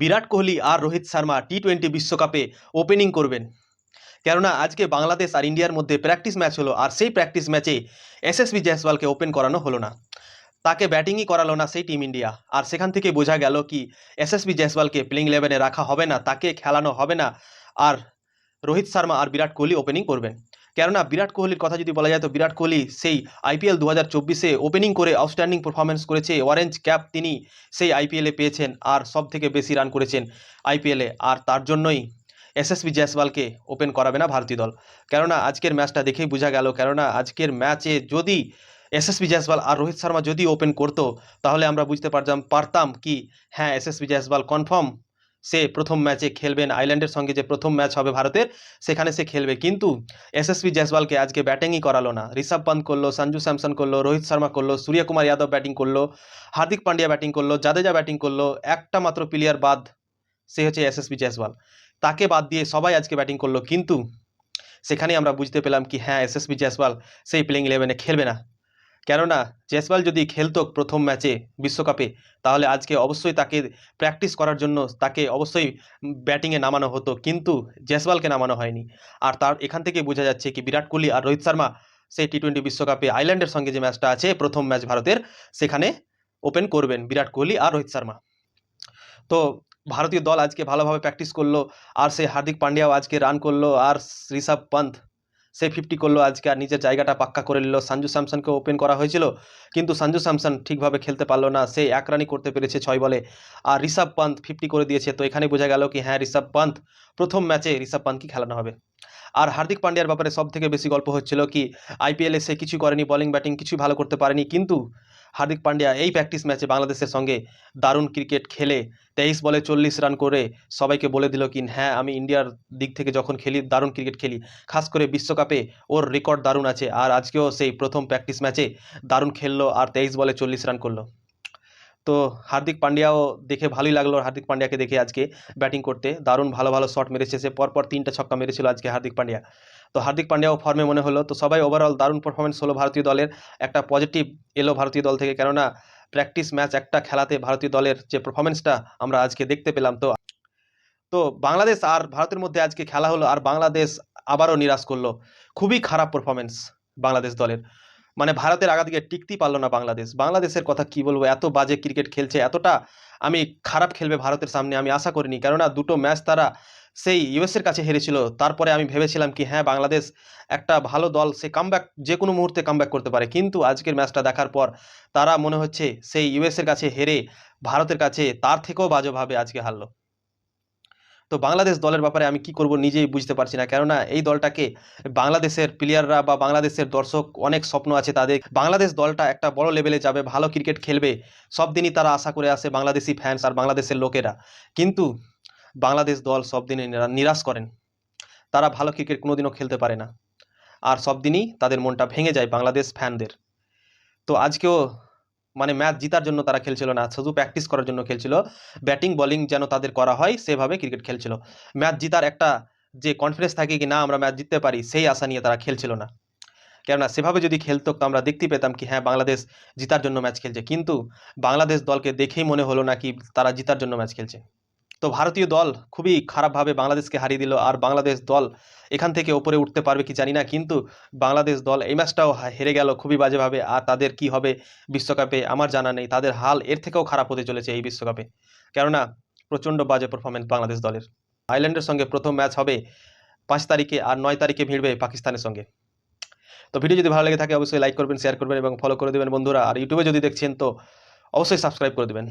বিরাট কোহলি আর Rohit Sharma T twenty বিশ্বকাপে opening করবেন। কেননা, আজকে বাংলাদেশ আর ইন্ডিয়ার মধ্যে প্র্যাকটিস ম্যাচ হলো আর সেই প্র্যাকটিস ম্যাচে এসএসবি জয়সওয়ালকে ওপেন করানো হলো না। তাকে ব্যাটিংই করালো না সেই টিম ইন্ডিয়া আর সেখান থেকে বোঝা গেল কি এসএসবি জয়সওয়ালকে প্লেইং ইলেভেনে রাখা হবে না, তাকে খেলানো হবে না। আর রোহিত শর্মা আর বিরাট কোহলি ওপেনিং করবেন। কেননা বিরাট কোহলির কথা যদি বলা যায়, তো বিরাট কোহলি সেই আইপিএল দু হাজার চব্বিশে ওপেনিং করে আউটস্ট্যান্ডিং পারফরমেন্স করেছে। অরেঞ্জ ক্যাপ তিনি সেই আইপিএলে পেয়েছেন আর সব থেকে বেশি রান করেছেন আইপিএলে আর তার জন্যই এসএসবি জয়সওয়ালকে ওপেন করাবে না ভারতীয় দল। কেননা আজকের ম্যাচটা দেখেই বোঝা গেল, কেননা আজকের ম্যাচে যদি এসএসবি জয়সওয়াল আর রোহিত শর্মা যদি ওপেন করতো, তাহলে আমরা বুঝতে পারতাম পারতাম কি? হ্যাঁ এসএসবি জয়সওয়াল কনফার্ম সে প্রথম ম্যাচে খেলবেন আইল্যান্ডের সঙ্গে যে প্রথম ম্যাচ হবে ভারতের, সেখানে সে খেলবে। কিন্তু এসএসবি জয়সওয়ালকে আজকে ব্যাটিংই করালো না। ঋষভ পন্ত করল, সঞ্জু স্যামসন করল, রোহিত শর্মা করল, সূর্যকুমার যাদব ব্যাটিং করল, হার্দিক পান্ডিয়া ব্যাটিং করল, জাদেজা ব্যাটিং করল, একটা মাত্র প্লেয়ার বাদ সে হচ্ছে এসএসবি জয়সওয়াল। তাকে বাদ দিয়ে সবাই আজকে ব্যাটিং করল। কিন্তু সেখানে আমরা বুঝতে পেলাম কি হ্যাঁ এসএসবি জয়সওয়াল সেই প্লেইং ইলেভেনে খেলবে না। কেননা জয়সওয়াল যদি খেলতো প্রথম ম্যাচে বিশ্বকাপে, তাহলে আজকে অবশ্যই তাকে প্র্যাকটিস করার জন্য তাকে অবশ্যই ব্যাটিংয়ে নামানো হতো, কিন্তু জয়সওয়ালকে নামানো হয়নি। আর তার, এখান থেকে বোঝা যাচ্ছে কি, বিরাট কোহলি আর রোহিত শর্মা সেই টি টোয়েন্টি বিশ্বকাপে আইল্যান্ডের সঙ্গে যে ম্যাচটা আছে, প্রথম ম্যাচ ভারতের, সেখানে ওপেন করবেন বিরাট কোহলি আর রোহিত শর্মা। তো ভারতীয় দল আজকে ভালোভাবে প্র্যাকটিস করল, আর সেই হার্দিক পান্ডিয়াও আজকে রান করল, আর ঋষভ পন্থ সে ফিফটি করল, আজকে আর নিজের জায়গাটা পাক্কা করে নিল। সঞ্জু স্যামসনকে ওপেন করা হয়েছিল, কিন্তু সঞ্জু স্যামসন ঠিকভাবে খেলতে পারল না। সে এক রানই করতে পেরেছে ছয় বলে। আর ঋষভ পান্থ ফিফটি করে দিয়েছে। তো এখানে বোঝা গেল কি হ্যাঁ ঋষভ পান্থ প্রথম ম্যাচে ঋষভ পান্থকে খেলানো হবে? আর হার্দিক পান্ডিয়ার ব্যাপারে সব থেকে বেশি গল্প হচ্ছিল কি আইপিএলে সে কিছু করেনি বলিং ব্যাটিং কিছুই ভালো করতে পারেনি, কিন্তু হার্দিক পান্ডিয়া এই প্র্যাকটিস ম্যাচে বাংলাদেশের সঙ্গে দারুণ ক্রিকেট খেলে তেইশ বলে চল্লিশ রান করে সবাইকে বলে দিল কি হ্যাঁ আমি ইন্ডিয়ার দিক থেকে যখন খেলি, দারুণ ক্রিকেট খেলি। খাস করে বিশ্বকাপে ওর রেকর্ড দারুণ আছে আর আজকেও সেই প্রথম প্র্যাকটিস ম্যাচে দারুণ খেললো আর তেইশ বলে চল্লিশ রান করল। তো হার্দিক পান্ডিয়াও দেখে ভালোই লাগল হার্দিক পান্ডিয়াকে দেখে আজকে ব্যাটিং করতে। দারুণ ভালো ভালো শট মেরেছে সে, পরপর তিনটা ছক্কা মেরেছিল আজকে হার্দিক পান্ডিয়া। তো হার্দিক পান্ডিয়াও ফর্মে মনে হলো। তো সবাই ওভারঅল দারুণ পারফরমেন্স হলো ভারতীয় দলের। একটা পজিটিভ এলো ভারতীয় দল থেকে। কেননা প্র্যাকটিস ম্যাচ একটা খেলাতে ভারতীয় দলের যে পারফরমেন্সটা আমরা আজকে দেখতে পেলাম। তো তো বাংলাদেশ আর ভারতের মধ্যে আজকে খেলা হলো আর বাংলাদেশ আবারও নিরাশ করল। খুবই খারাপ পারফরমেন্স বাংলাদেশ দলের। মানে ভারতের আগা দিকে টিকতেই পারল না বাংলাদেশ। বাংলাদেশের কথা কি বলব? এত বাজে ক্রিকেট খেলছে, এতটা আমি খারাপ খেলবে ভারতের সামনে আমি আশা করিনি। কেননা, দুটো ম্যাচ তারা সেই ইউএসের কাছে হেরেছিল। তারপরে আমি ভেবেছিলাম কি হ্যাঁ বাংলাদেশ একটা ভালো দল, সে কামব্যাক যে কোনো মুহূর্তে কামব্যাক করতে পারে। কিন্তু আজকের ম্যাচটা দেখার পর তারা মনে হচ্ছে সেই ইউএসের কাছে হেরে ভারতের কাছে তার থেকেও বাজেভাবে আজকে হারলো। তো বাংলাদেশ দলের ব্যাপারে আমি কি করব নিজেই বুঝতে পারছি না। কেননা এই দলটাকে বাংলাদেশের প্লেয়াররা বা বাংলাদেশের দর্শক অনেক স্বপ্ন আছে তাদের। বাংলাদেশ দলটা একটা বড় লেভেলে যাবে, ভালো ক্রিকেট খেলবে সব দিনই তারা আশা করে আসে বাংলাদেশি ফ্যান্স আর বাংলাদেশের লোকেরা। কিন্তু বাংলাদেশ দল সব নিরা- নিরাশ করেন। তারা ভালো ক্রিকেট কোনোদিনও খেলতে পারে না। আর সব দিনই তাদের মনটা ভেঙে যায় বাংলাদেশ ফ্যানদের তো আজকেও মানে ম্যাচ জিতার জন্য তারা খেলছিল না। শুধু প্র্যাকটিস করার জন্য খেলছিল। ব্যাটিং বলিং যেন তাদের করা হয়, সেভাবে ক্রিকেট খেলছিল। ম্যাচ জিতার একটা যে কনফিডেন্স থাকে কি না আমরা ম্যাচ জিততে পারি, সেই আশা নিয়ে তারা খেলছিল না। কেননা সেভাবে যদি খেলতো তো আমরা দেখতে পেতাম কি হ্যাঁ বাংলাদেশ জিতার জন্য ম্যাচ খেলছে। কিন্তু বাংলাদেশ দলকে দেখেই মনে হলো না কি তারা জিতার জন্য ম্যাচ খেলছে। তো ভারতীয় দল খুবই খারাপভাবে বাংলাদেশকে হারিয়ে দিল আর বাংলাদেশ দল এখান থেকে ওপরে উঠতে পারবে কি জানি না, কিন্তু বাংলাদেশ দল এই ম্যাচটাও হেরে গেল খুবই বাজেভাবে। আর তাদের কি হবে বিশ্বকাপে আমার জানা নেই। তাদের হাল এর থেকেও খারাপ হতে চলেছে এই বিশ্বকাপে। কেননা প্রচণ্ড বাজে পারফরমেন্স বাংলাদেশ দলের। আইল্যান্ডের সঙ্গে প্রথম ম্যাচ হবে পাঁচ তারিখে আর নয় তারিখে ভিড়বে পাকিস্তানের সঙ্গে। তো ভিডিও যদি ভালো লেগে থাকে, অবশ্যই লাইক করবেন শেয়ার করবেন এবং ফলো করে দেবেন বন্ধুরা। আর ইউটিউবে যদি দেখছেন, তো অবশ্যই সাবস্ক্রাইব করে দেবেন।